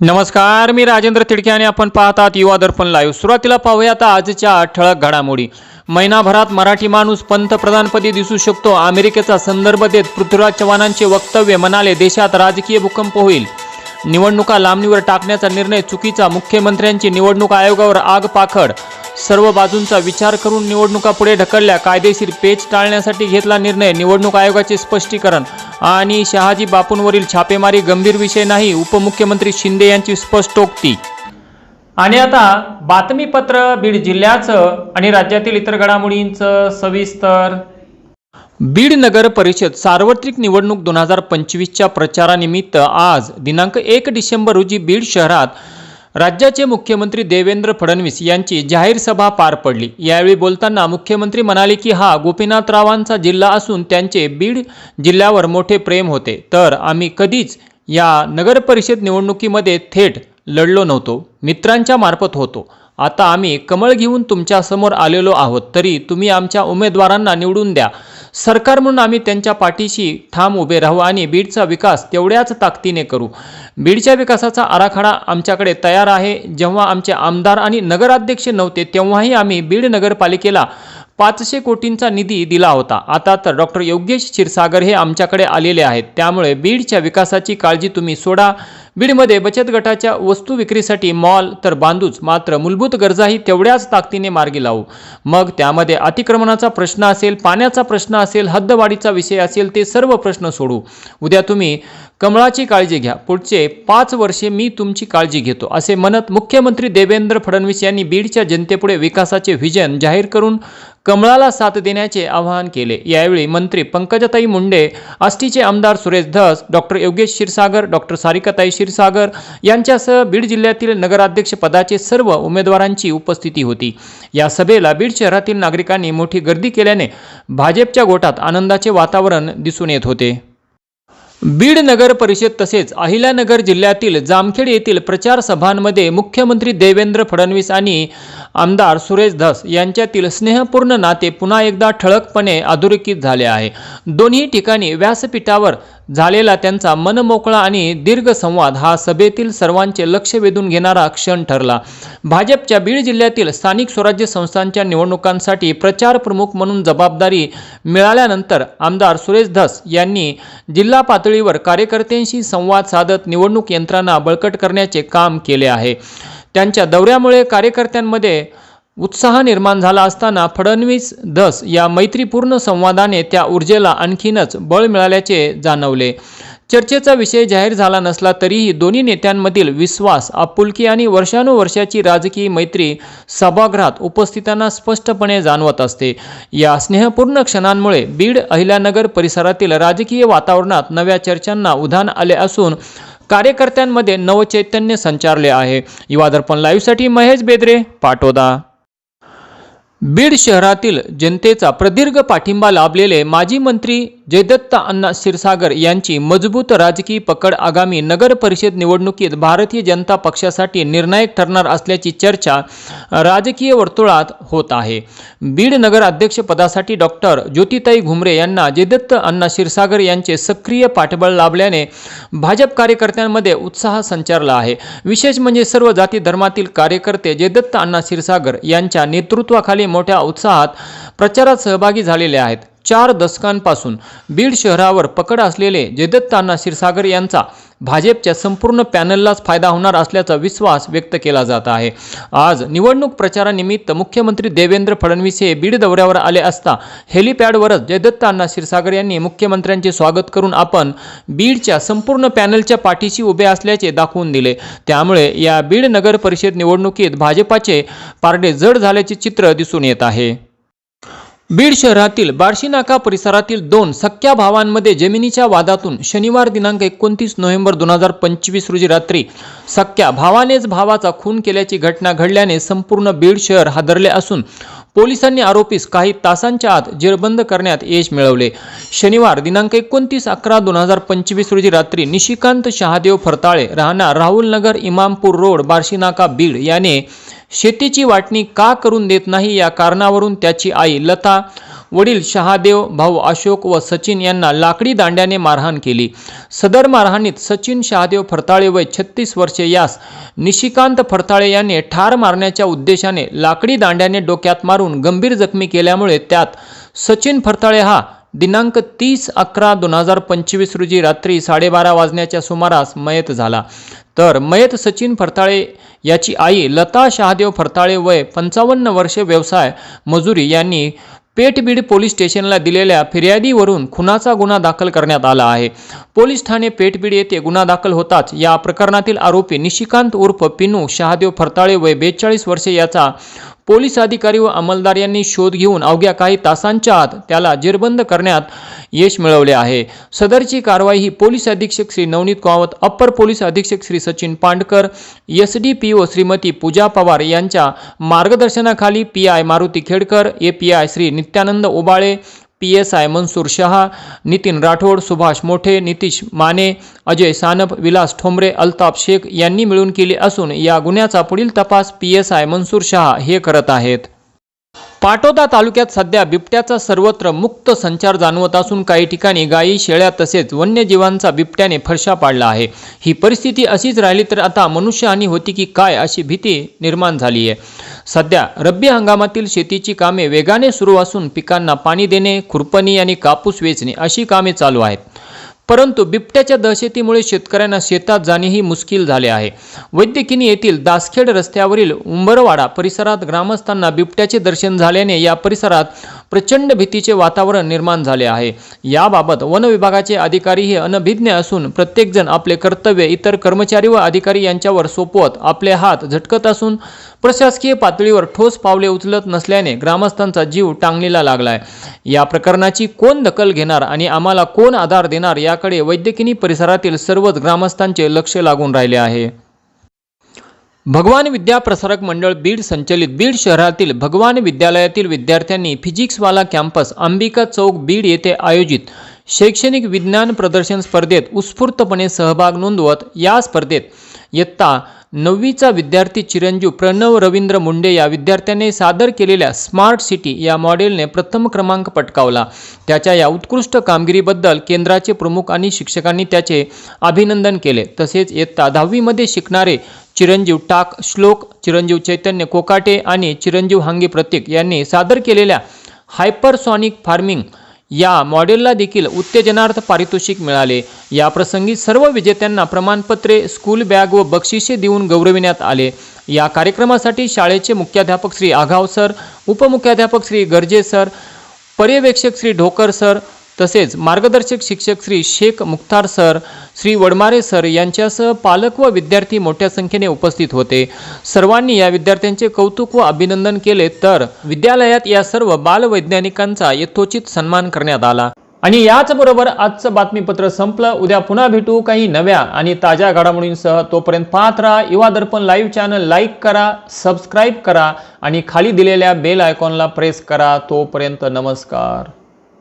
नमस्कार मी राजेंद्र तिडके आणि आपण पाहतात युवा दर्पण लाईव्ह सुरुवातीला पाहूया आता आजच्या ठळक घडामोडी. महिनाभरात मराठी माणूस पंतप्रधानपदी दिसू शकतो. अमेरिकेचा संदर्भ देत पृथ्वीराज चव्हाणांचे वक्तव्य म्हणाले देशात राजकीय भूकंप होईल. निवडणुका लांबणीवर टाकण्याचा निर्णय चुकीचा. मुख्यमंत्र्यांची निवडणूक आयोगावर आग पाखड. सर्व बाजूंचा विचार करून निवडणुका पुढे ढकलल्या. कायदेशीर पेच टाळण्यासाठी घेतला निर्णय. निवडणूक आयोगाचे स्पष्टीकरण. आणि शहाजी बापूंवरील छापेमारी गंभीर विषय नाही उपमुख्यमंत्री शिंदे यांची स्पष्टोक्ती आणि आता बातमीपत्र बीड जिल्ह्याचं आणि राज्यातील इतर घडामोडींचं सविस्तर. बीड नगर परिषद सार्वत्रिक निवडणूक दोन हजार पंचवीसच्या प्रचारानिमित्त आज दिनांक एक डिसेंबर रोजी बीड शहरात राज्याचे मुख्यमंत्री देवेंद्र फडणवीस यांची जाहीर सभा पार पडली. यावेळी बोलताना मुख्यमंत्री म्हणाले की हा गोपीनाथरावांचा जिल्हा असून त्यांचे बीड जिल्ह्यावर मोठे प्रेम होते. तर आम्ही कधीच या नगरपरिषद निवडणुकीमध्ये थेट लढलो नव्हतो. मित्रांच्या मार्फत होतो. आता आम्ही कमळ घेऊन तुमच्यासमोर आलेलो आहोत. तरी तुम्ही आमच्या उमेदवारांना निवडून द्या. सरकार म्हणून आम्ही त्यांच्या पाठीशी ठाम उभे राहू आणि बीडचा विकास तेवढ्याच ताकदीने करू. बीडच्या विकासाचा आराखडा आमच्याकडे तयार आहे. जेव्हा आमचे आमदार आणि नगराध्यक्ष नव्हते तेव्हाही आम्ही बीड नगरपालिकेला पाचशे कोटींचा निधी दिला होता. आता तर डॉक्टर योगेश क्षीरसागर हे आमच्याकडे आलेले आहेत. त्यामुळे बीडच्या विकासाची काळजी तुम्ही सोडा. बीडमध्ये बचत गटाच्या वस्तू विक्रीसाठी मॉल तर बांधूच मात्र मूलभूत गरजाही तेवढ्याच ताकदीने मार्गी लावू. मग त्यामध्ये अतिक्रमणाचा प्रश्न असेल पाण्याचा प्रश्न असेल हद्दवाढीचा विषय असेल ते सर्व प्रश्न सोडू. उद्या तुम्ही कमळाची काळजी घ्या. पुढचे पाच वर्षे मी तुमची काळजी घेतो असे म्हणत मुख्यमंत्री देवेंद्र फडणवीस यांनी बीडच्या जनतेपुढे विकासाचे व्हिजन जाहीर करून कमळाला साथ देण्याचे आवाहन केले. यावेळी मंत्री पंकजाताई मुंडे आष्टीचे आमदार सुरेश धस डॉक्टर योगेश क्षीरसागर डॉक्टर सारिकाताई क्षीरसागर यांच्यासह बीड जिल्ह्यातील नगराध्यक्ष पदाचे सर्व उमेदवारांची उपस्थिती होती. या सभेला बीड शहरातील नागरिकांनी मोठी गर्दी केल्याने भाजपच्या गोटात आनंदाचे वातावरण दिसून येत होते. बीड नगर परिषद तसेच अहिल्यानगर जिल्ह्यातील जामखेड येथील प्रचार सभांमध्ये मुख्यमंत्री देवेंद्र फडणवीस आणि आमदार सुरेश धस यांच्यातील स्नेहपूर्ण नाते पुन्हा एकदा ठळकपणे अधोरेखित झाले आहे. दोन्ही ठिकाणी व्यासपीठावर झालेला त्यांचा मनमोकळा आणि दीर्घ संवाद हा सभेतील सर्वांचे लक्ष वेधून घेणारा क्षण ठरला. भाजपच्या बीड जिल्ह्यातील स्थानिक स्वराज्य संस्थांच्या निवडणुकांसाठी प्रचार प्रमुख म्हणून जबाबदारी मिळाल्यानंतर आमदार सुरेश धस यांनी जिल्हा पातळीवर कार्यकर्त्यांशी संवाद साधत निवडणूक यंत्रणा बळकट करण्याचे काम केले आहे. त्यांच्या दौऱ्यामुळे कार्यकर्त्यांमध्ये उत्साह निर्माण झाला असताना फडणवीस धस या मैत्रीपूर्ण संवादाने त्या ऊर्जेला आणखीनच बळ मिळाल्याचे जाणवले. चर्चेचा विषय जाहीर झाला नसला तरीही दोन्ही नेत्यांमधील विश्वास आपुलकी आणि वर्षानुवर्षाची राजकीय मैत्री सभागृहात उपस्थितांना स्पष्टपणे जाणवत असते. या स्नेहपूर्ण क्षणांमुळे बीड अहिल्यानगर परिसरातील राजकीय वातावरणात नव्या चर्चांना उधाण आले असून कार्यकर्त्यांमध्ये नवचैतन्य संचारले आहे. युवा दर्पण लाईव्हसाठी महेश बेदरे पाटोदा. बीड शहरातील जनतेचा प्रदीर्घ पाठिंबा लाभलेले माजी मंत्री जयदत्त अण्णा क्षीरसागर यांची मजबूत राजकीय पकड आगामी नगर परिषद निवडणुकीत भारतीय जनता पक्षासाठी निर्णायक ठरणार असल्याची चर्चा राजकीय वर्तुळात होत आहे. बीड नगर अध्यक्षपदासाठी डॉक्टर ज्योतिताई घुमरे यांना जयदत्त अण्णा क्षीरसागर यांचे सक्रिय पाठबळ लाभल्याने भाजप कार्यकर्त्यांमध्ये उत्साह संचारला आहे. विशेष म्हणजे सर्व जाती धर्मातील कार्यकर्ते जयदत्त अण्णा क्षीरसागर यांच्या नेतृत्वाखाली मोठ्या उत्साहात प्रचारात सहभागी झालेले आहेत. चार दशकांपासून बीड शहरावर पकड असलेले जयदत्त शिरसागर क्षीरसागर यांचा भाजपच्या संपूर्ण पॅनललाच फायदा होणार असल्याचा विश्वास व्यक्त केला जात आहे. आज निवडणूक प्रचारानिमित्त मुख्यमंत्री देवेंद्र फडणवीस हे बीड दौऱ्यावर आले असता हेलिपॅडवरच जयदत्तांना शिरसागर क्षीरसागर यांनी मुख्यमंत्र्यांचे स्वागत करून आपण बीडच्या संपूर्ण पॅनलच्या पाठीशी उभे असल्याचे दाखवून दिले. त्यामुळे या बीड नगर परिषद निवडणुकीत भाजपाचे पारडे जड झाल्याचे चित्र दिसून येत आहे. बीड शहरातील बार्शी नाका परिसरातील दोन सख्या भावांमध्ये जमिनीच्या वादातून शनिवार दिनांक एकोणतीस नोव्हेंबर दोन हजार पंचवीस रोजी रात्री सख्या भावानेच भावाचा खून केल्याची घटना घडल्याने संपूर्ण बीड शहर हादरले असून पोलिसांनी आरोपीस काही तासांच्या आत जेरबंद करण्यात यश मिळवले. शनिवार दिनांक एकोणतीस अकरा दोन हजार पंचवीस रोजी रात्री निशिकांत शहादेव फरताळे राहणार राहुल नगर इमामपूर रोड बार्शी नाका बीड याने शेतीची वाटणी का करून देत नाही या कारणावरून त्याची आई लता वडील शहादेव भाऊ अशोक व सचिन यांना लाकडी दांड्याने मारहाण केली. सदर मारहाणीत सचिन शहादेव फरताळे वय छत्तीस वर्षे यास निशिकांत फरताळे यांनी ठार मारण्याच्या उद्देशाने लाकडी दांड्याने डोक्यात मारून गंभीर जखमी केल्यामुळे त्यात सचिन फरताळे हा दिनांक तीस अकरा दोन हजार पंचवीस रोजी रात्री साडेबारा वाजण्याच्या सुमारास मयत झाला. तर मयत सचिन फरताळे याची आई लता शहादेव फरताळे वय पंचावन्न वर्षे व्यवसाय मजुरी यांनी पेठबीड पोलीस स्टेशनला दिलेल्या फिर्यादीवरून खुनाचा गुन्हा दाखल करण्यात आला आहे. पोलीस ठाणे पेठबीड येथे गुन्हा दाखल होताच या प्रकरणातील आरोपी निशिकांत उर्फ पिनू शहादेव फरताळे वय बेचाळीस वर्षे याचा पोलीस अधिकारी व अंमलदार यांनी शोध घेऊन अवघ्या काही तासांच्या आत त्याला जेरबंद करण्यात यश मिळवले आहे. सदरची कारवाई ही पोलीस अधीक्षक श्री नवनीत कावत अप्पर पोलीस अधीक्षक Shri Sachin Pandkar S D P O Shrimati Pooja Pawar यांच्या मार्गदर्शनाखाली P I Maruti Khedkar A P I Shri Nityanand Obale P S I Mansoor Shah Nitin Rathod Subhash Mothe Nitish Mane Ajay Sanap Vilas Thombare Altaf Shaikh यांनी मिळून केली असून या गुन्ह्याचा पुढील तपास P S I Mansoor Shah हे करत आहेत. पाटोदा तालुक्यात सध्या बिबट्याचा सर्वत्र मुक्त संचार जाणवत असून काही ठिकाणी गायी शेळ्या तसेच वन्यजीवांचा बिबट्याने फरशा पाडला आहे. ही परिस्थिती अशीच राहिली तर आता मनुष्यहानी होती की काय अशी भीती निर्माण झाली आहे. सध्या रब्बी हंगामातील शेतीची कामे वेगाने सुरू असून पिकांना पाणी देणे खुरपणी आणि कापूस वेचणे अशी कामे चालू आहेत. परंतु बिबट्याच्या दहशतीमुळे शेतकऱ्यांना शेतात जाणेही मुश्किल झाले आहे. वैद्यकिनी येथील दासखेड रस्त्यावरील उंबरवाडा परिसरात ग्रामस्थांना बिबट्याचे दर्शन झाल्याने या परिसरात प्रचंड भीतीचे वातावरण निर्माण झाले आहे. याबाबत वन विभागाचे अधिकारी हे अनभिज्ञ असून प्रत्येकजण आपले कर्तव्य इतर कर्मचारी व अधिकारी यांच्यावर सोपवत आपले हात झटकत असून प्रशासकीय पातळीवर ठोस पावले उचलत नसल्याने ग्रामस्थांचा जीव टांगणीला लागलाय. या प्रकरणाची कोण दखल घेणार आणि आम्हाला कोण आधार देणार याकडे वैद्यकिनी परिसरातील सर्वच ग्रामस्थांचे लक्ष लागून राहिले आहे. भगवान विद्या प्रसारक मंडळ बीड संचलित बीड शहरातील भगवान विद्यालयातील विद्यार्थ्यांनी फिजिक्सवाला कॅम्पस अंबिका चौक बीड येथे आयोजित शैक्षणिक विज्ञान प्रदर्शन स्पर्धेत उत्स्फूर्तपणे सहभाग नोंदवत या स्पर्धेत इयत्ता नववीचा विद्यार्थी चिरंजीव प्रणव रवींद्र मुंडे या विद्यार्थ्याने सादर केलेल्या स्मार्ट सिटी या मॉडेलने प्रथम क्रमांक पटकावला. त्याच्या या उत्कृष्ट कामगिरीबद्दल केंद्राचे प्रमुख आणि शिक्षकांनी त्याचे अभिनंदन केले. तसेच इयत्ता दहावीमध्ये शिकणारे चिरंजीव टाक श्लोक चिरंजीव चैतन्य कोकाटे आणि चिरंजीव हांगे प्रतीक यांनी सादर केलेल्या हायपरसॉनिक फार्मिंग या मॉडेलला देखील उत्तेजनार्थ पारितोषिक मिळाले. या प्रसंगी सर्व विजेत्यांना प्रमाणपत्रे स्कूल बॅग व बक्षिसे देऊन गौरविण्यात आले. या कार्यक्रमासाठी शाळेचे मुख्याध्यापक श्री आघाव सर उपमुख्याध्यापक श्री गर्जे सर पर्यवेक्षक श्री ढोकर सर तसेच मार्गदर्शक शिक्षक श्री शेख मुख्तार सर श्री वडमारे सर यांच्यासह पालक व विद्यार्थी मोठ्या संख्येने उपस्थित होते. सर्वांनी या विद्यार्थ्यांचे कौतुक व अभिनंदन केले तर विद्यालयात या सर्व बालवैज्ञानिकांचा यथोचित सन्मान करण्यात आला. आणि याचबरोबर आजचं बातमीपत्र संपलं. उद्या पुन्हा भेटू काही नव्या आणि ताज्या घडामोडींसह. तोपर्यंत पाहत राहा Yuva Darpan live channel like करा सबस्क्राईब करा आणि खाली दिलेल्या बेल आयकॉनला प्रेस करा. तोपर्यंत नमस्कार.